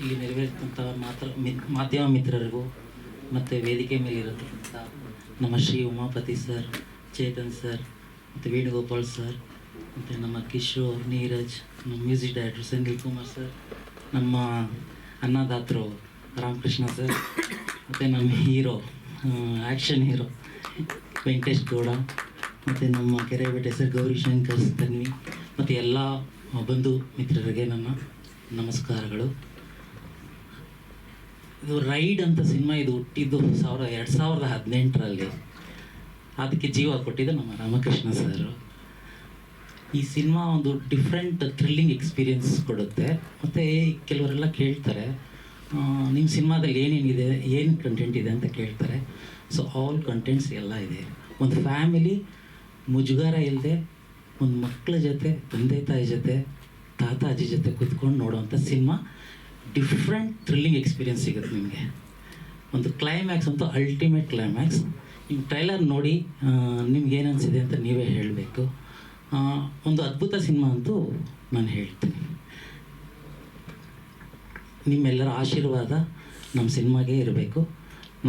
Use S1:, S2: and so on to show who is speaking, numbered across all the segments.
S1: ಇಲ್ಲಿ ನೆರವೇರಿಸಿದಂಥ ಮಾತ್ರ ಮಾಧ್ಯಮ ಮಿತ್ರರಿಗೂ ಮತ್ತು ವೇದಿಕೆ ಮೇಲೆ ಇರತಕ್ಕಂಥ ನಮ್ಮ ಶ್ರೀ ಉಮಾಪತಿ ಸರ್, ಚೇತನ್ ಸರ್ ಮತ್ತು ವೇಣುಗೋಪಾಲ್ ಸರ್ ಮತ್ತು ನಮ್ಮ ಕಿಶೋರ್ ನೀರಜ್, ನಮ್ಮ music director Sandeep Kumar sir, ನಮ್ಮ ಅನ್ನದಾತರು ರಾಮಕೃಷ್ಣ ಸರ್, ಮತ್ತು ನಮ್ಮ hero action hero Venkatesh Gowda, ಮತ್ತು ನಮ್ಮ ಕೆರೆಬೇಟೆ ಸರ್ ಗೌರಿ ಶಂಕರ್ ತನ್ವಿ, ಮತ್ತು ಎಲ್ಲ ಬಂಧು ಮಿತ್ರರಿಗೆ ನನ್ನ ನಮಸ್ಕಾರಗಳು. ಇದು ರೈಡ್ ಅಂತ ಸಿನಿಮಾ ಇದು ಹುಟ್ಟಿದ್ದು ಸಾವಿರ, ಎರಡು ಸಾವಿರದ ಹದಿನೆಂಟರಲ್ಲಿ. ಅದಕ್ಕೆ ಜೀವ ಕೊಟ್ಟಿದ್ದು ನಮ್ಮ ರಾಮಕೃಷ್ಣ ಸರ್. ಈ ಸಿನಿಮಾ ಒಂದು ಡಿಫ್ರೆಂಟ್ ಥ್ರಿಲ್ಲಿಂಗ್ ಎಕ್ಸ್ಪೀರಿಯನ್ಸ್ ಕೊಡುತ್ತೆ. ಮತ್ತು ಕೆಲವರೆಲ್ಲ ಕೇಳ್ತಾರೆ ನಿಮ್ಮ ಸಿನಿಮಾದಲ್ಲಿ ಏನೇನಿದೆ, ಏನು ಕಂಟೆಂಟ್ ಇದೆ ಅಂತ ಕೇಳ್ತಾರೆ. ಸೊ ಆಲ್ ಕಂಟೆಂಟ್ಸ್ ಎಲ್ಲ ಇದೆ. ಒಂದು ಫ್ಯಾಮಿಲಿ ಮುಜುಗಾರ ಇಲ್ಲದೆ ಒಂದು ಮಕ್ಕಳ ಜೊತೆ, ತಂದೆ ತಾಯಿ ಜೊತೆ, ತಾತ ಅಜ್ಜಿ ಜೊತೆ ಕೂತ್ಕೊಂಡು ನೋಡೋವಂಥ ಸಿನಿಮಾ. ಡಿಫ್ರೆಂಟ್ ಥ್ರಿಲ್ಲಿಂಗ್ ಎಕ್ಸ್ಪೀರಿಯನ್ಸ್ ಸಿಗುತ್ತೆ ನಿಮಗೆ. ಒಂದು ಕ್ಲೈಮ್ಯಾಕ್ಸ್ ಅಂತ ಅಲ್ಟಿಮೇಟ್ ಕ್ಲೈಮ್ಯಾಕ್ಸ್ ನೀವು ಟ್ರೈಲರ್ ನೋಡಿ ನಿಮ್ಗೆ ಏನು ಅನಿಸಿದೆ ಅಂತ ನೀವೇ ಹೇಳಬೇಕು. ಒಂದು ಅದ್ಭುತ ಸಿನಿಮಾ ಅಂತೂ ನಾನು ಹೇಳ್ತೀನಿ. ನಿಮ್ಮೆಲ್ಲರ ಆಶೀರ್ವಾದ ನಮ್ಮ ಸಿನಿಮಾಗೆ ಇರಬೇಕು.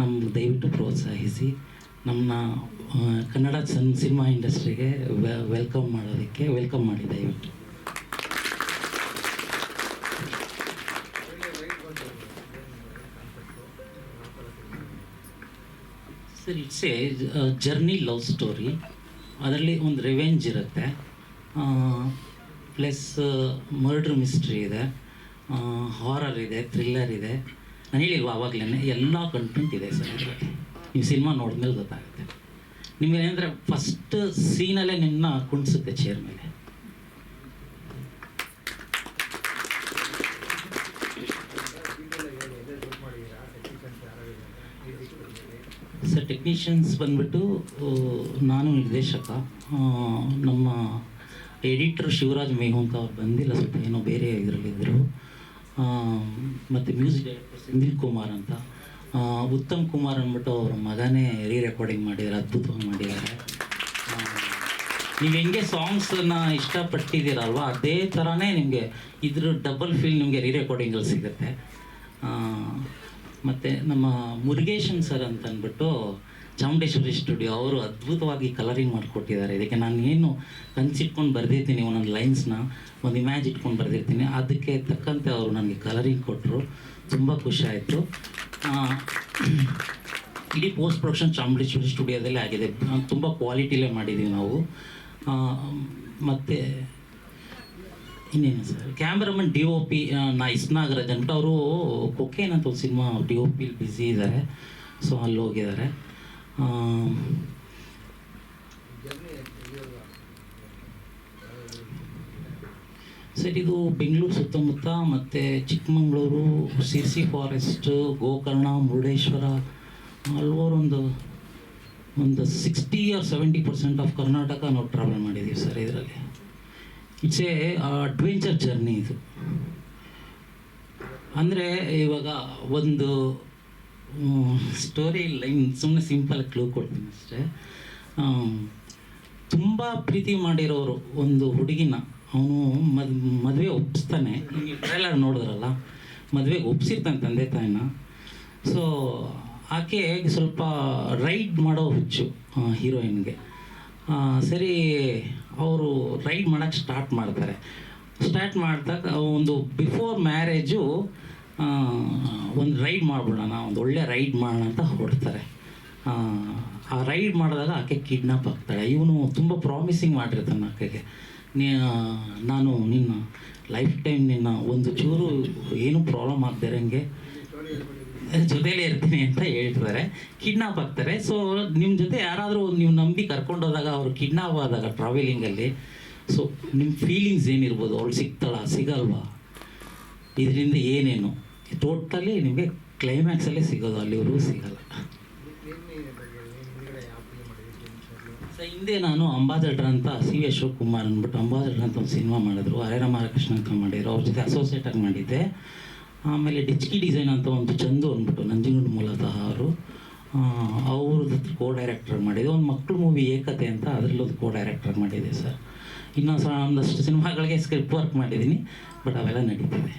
S1: ನಮ್ಮ ದಯವಿಟ್ಟು ಪ್ರೋತ್ಸಾಹಿಸಿ. ನಮ್ಮನ್ನ ಕನ್ನಡ ಸನ್, ಸಿನಿಮಾ ಇಂಡಸ್ಟ್ರಿಗೆ ವೆಲ್ಕಮ್ ಮಾಡೋದಕ್ಕೆ ವೆಲ್ಕಮ್ ಮಾಡಿ ದಯವಿಟ್ಟು. Sir it's a journey love story ಅದರಲ್ಲಿ ಒಂದು ರಿವೆಂಜ್ ಇರುತ್ತೆ. ಪ್ಲಸ್ ಮರ್ಡ್ರ್ ಮಿಸ್ಟ್ರಿ ಇದೆ. ಹಾರರ್ ಇದೆ ಥ್ರಿಲ್ಲರ್ ಇದೆ. ನಾನು ಹೇಳಿಲ್ವ ಆವಾಗಲೇ ಎಲ್ಲ ಕಂಟೆಂಟ್ ಇದೆ ಸರ್ ನೀವು ಸಿನಿಮಾ ನೋಡಿದ್ಮೇಲೆ ಗೊತ್ತಾಗುತ್ತೆ. ನಿಮಗೆ ಏನಂದರೆ ಫಸ್ಟ್ ಸೀನಲ್ಲೇ ನಿನ್ನ ಕುಣಿಸುತ್ತೆ ಚೇರ್ ಮೇಲೆ ಸರ್ ಟೆಕ್ನಿಷಿಯನ್ಸ್ ಬಂದ್ಬಿಟ್ಟು ನಾನು ನಿರ್ದೇಶಕ ನಮ್ಮ ಎಡಿಟರ್ ಶಿವರಾಜ್ ಮೇಹುಂತ ಅವ್ರು ಬಂದಿಲ್ಲ, ಸ್ವಲ್ಪ ಏನೋ ಬೇರೆ ಇದರಲ್ಲಿದ್ದರು ಮತ್ತು ಮ್ಯೂಸಿಕ್ ಡೈರೆಕ್ಟರ್ ಸಂದೀಪ್ ಕುಮಾರ್ ಅಂತ. ಉತ್ತಮ್ ಕುಮಾರ್ ಅಂದ್ಬಿಟ್ಟು ಅವ್ರ ಮಗನೇ ರೀ ರೆಕಾರ್ಡಿಂಗ್ ಮಾಡಿದ್ದಾರೆ ಅದ್ಭುತವಾಗಿ ಮಾಡಿದ್ದಾರೆ ನೀವು ಹೆಂಗೆ ಸಾಂಗ್ಸನ್ನು ಇಷ್ಟಪಟ್ಟಿದ್ದೀರಲ್ವ? ಅದೇ ಥರನೇ ನಿಮಗೆ ಇದ್ರ ಡಬಲ್ ಫೀಲ್ ನಿಮಗೆ ರೀ ರೆಕಾರ್ಡಿಂಗಲ್ಲಿ ಸಿಗುತ್ತೆ. ಮತ್ತು ನಮ್ಮ ಮುರುಗೇಶನ್ ಸರ್ ಅಂತ ಅಂದ್ಬಿಟ್ಟು ಚಾಮುಂಡೇಶ್ವರಿ ಸ್ಟುಡಿಯೋ, ಅವರು ಅದ್ಭುತವಾಗಿ ಕಲರಿಂಗ್ ಮಾಡಿಕೊಟ್ಟಿದ್ದಾರೆ. ಇದಕ್ಕೆ ನಾನು ಏನು ಕನ್ಸಿಟ್ಕೊಂಡು ಬರೆದಿರ್ತೀನಿ, ಒಂದೊಂದು ಲೈನ್ಸ್ನ ಒಂದು ಇಮ್ಯಾಜ್ ಇಟ್ಕೊಂಡು ಬರೆದಿರ್ತೀನಿ. ಅದಕ್ಕೆ ತಕ್ಕಂತೆ ಅವರು ನನಗೆ ಕಲರಿಂಗ್ ಕೊಟ್ಟರು ತುಂಬ ಖುಷಿ ಆಯಿತು. ಇಡೀ ಪೋಸ್ಟ್ ಪ್ರೊಡಕ್ಷನ್ ಚಾಮುಂಡೇಶ್ವರಿ ಸ್ಟುಡಿಯೋದಲ್ಲೇ ಆಗಿದೆ. ತುಂಬ ಕ್ವಾಲಿಟಿಲೇ ಮಾಡಿದ್ದೀವಿ ನಾವು. ಮತ್ತು ಇನ್ನೇನು sir? Cameraman D O P ನಾ ಇಸ್ನಾಗರಾಜ್ ಅಂದ್ಬಿಟ್ಟು ಅವರು ಕೊಕೇನ್ ಅಂತ ಒಂದು ಸಿನಿಮಾ ಡಿ ಒ ಪಿಲಿ ಬ್ಯುಸಿ ಇದ್ದಾರೆ ಸೊ ಅಲ್ಲಿ ಹೋಗಿದ್ದಾರೆ ಸರ್, ಇದು ಬೆಂಗಳೂರು ಸುತ್ತಮುತ್ತ ಮತ್ತು ಚಿಕ್ಕಮಗಳೂರು, ಸಿರ್ಸಿ ಫಾರೆಸ್ಟ್, ಗೋಕರ್ಣ, ಮುರುಡೇಶ್ವರ, ಹಲವಾರು ಒಂದು ಒಂದು sixty or seventy percent of Karnataka ನಾವು ಟ್ರಾವೆಲ್ ಮಾಡಿದ್ದೀವಿ ಸರ್ ಇದರಲ್ಲಿ. ಇಟ್ಸ್ ಎ ಅಡ್ವೆಂಚರ್ ಜರ್ನಿ ಇದು. ಅಂದರೆ ಇವಾಗ ಒಂದು ಸ್ಟೋರಿ ಲೈನ್ ಸುಮ್ಮನೆ ಸಿಂಪಲ್ ಕ್ಲೂ ಕೊಡ್ತೀನಿ ಅಷ್ಟೇ. ತುಂಬ ಪ್ರೀತಿ ಮಾಡಿರೋರು ಒಂದು ಹುಡುಗಿನ. ಅವನು ಮದ್, ಮದುವೆ ಒಪ್ಪಿಸ್ತಾನೆ ಟ್ರೈಲರ್ ನೋಡಿದ್ರಲ್ಲ? ಮದುವೆಗೆ ಒಪ್ಸಿರ್ತಾನೆ ತಂದೆ ತಾಯಿನ. ಸೊ ಆಕೆ ಸ್ವಲ್ಪ ರೈಡ್ ಮಾಡೋ ಹುಚ್ಚು ಹೀರೋಯಿನ್ಗೆ ಸರಿ ಅವರು ರೈಡ್ ಮಾಡೋಕ್ಕೆ ಸ್ಟಾರ್ಟ್ ಮಾಡ್ತಾರೆ. ಸ್ಟಾರ್ಟ್ ಮಾಡಿದಾಗ ಒಂದು ಬಿಫೋರ್ ಮ್ಯಾರೇಜು ಒಂದು ರೈಡ್ ಮಾಡ್ಬಿಡೋಣ ಒಂದು ಒಳ್ಳೆ ರೈಡ್ ಮಾಡೋಣ ಅಂತ ಹೊರಡ್ತಾರೆ. ಆ, ರೈಡ್ ಮಾಡಿದಾಗ ಆಕೆ ಕಿಡ್ನಾಪ್ ಆಗ್ತಾಳೆ. ಇವನು ತುಂಬ ಪ್ರಾಮಿಸಿಂಗ್ ಮಾಡಿರ್ತಾನೆ ಆಕೆಗೆ. ನೀ ನಾನು ನಿನ್ನ ಲೈಫ್ ಟೈಮ್ ನಿನ್ನ ಒಂದು ಚೂರು ಏನು ಪ್ರಾಬ್ಲಮ್ ಆಗದಿರಂಗೆ ಜೊತೆಲೇ ಇರ್ತೀನಿ ಅಂತ ಹೇಳ್ತಾರೆ ಕಿಡ್ನಾಪ್ ಆಗ್ತಾರೆ. ಸೊ ನಿಮ್ಮ ಜೊತೆ ಯಾರಾದರೂ ನೀವು ನಂಬಿ ಕರ್ಕೊಂಡೋದಾಗ ಅವ್ರು ಕಿಡ್ನಾಪ್ ಆದಾಗ ಟ್ರಾವೆಲಿಂಗಲ್ಲಿ ಸೊ ನಿಮ್ಮ ಫೀಲಿಂಗ್ಸ್ ಏನಿರ್ಬೋದು? ಅವ್ಳು ಸಿಗ್ತಾಳ? ಸಿಗಲ್ವಾ? ಇದರಿಂದ ಏನೇನು? ಟೋಟಲಿ ನಿಮಗೆ ಕ್ಲೈಮ್ಯಾಕ್ಸಲ್ಲೇ ಸಿಗೋದು. ಅಲ್ಲಿವರೆಗೂ ಸಿಗಲ್ಲ. ಸೊ ಹಿಂದೆ ನಾನು ಅಂಬಾಜಡ್ರ ಅಂತ ಸಿ ವಿ ಅಶೋಕ್ ಕುಮಾರ್ ಅಂದ್ಬಿಟ್ಟು ಅಂಬಾಜಡ್ರ ಅಂತ ಒಂದು ಸಿನಿಮಾ ಮಾಡಿದ್ರು. ಹರೇರ ರಾಮಕೃಷ್ಣ ಅಂತ ಮಾಡಿದ್ರು. ಅವ್ರ ಜೊತೆ ಅಸೋಸಿಯೇಟ್ ಆಗಿ ಮಾಡಿದ್ದೆ. ಆಮೇಲೆ ಡಿಚ್ಕಿ ಡಿಸೈನ್ ಅಂತ ಒಂದು ಚಂದು ಅಂದ್ಬಿಟ್ಟು ನಂಜನಗೂಡು ಮೂಲತಃ ಅವರು ಅವ್ರದ್ದು ಕೋ ಡೈರೆಕ್ಟರ್ ಮಾಡಿದೆ. ಒಂದು ಮಕ್ಕಳು ಮೂವಿ ಏಕತೆ ಅಂತ ಅದರಲ್ಲೊಂದು ಕೋ ಡೈರೆಕ್ಟರ್ ಮಾಡಿದೆ ಸರ್. ಇನ್ನೊಂದು ಒಂದಷ್ಟು ಸಿನಿಮಾಗಳಿಗೆ ಸ್ಕ್ರಿಪ್ಟ್ ವರ್ಕ್ ಮಾಡಿದ್ದೀನಿ ಬಟ್ ಅವೆಲ್ಲ ನಡೀತಿದೆ.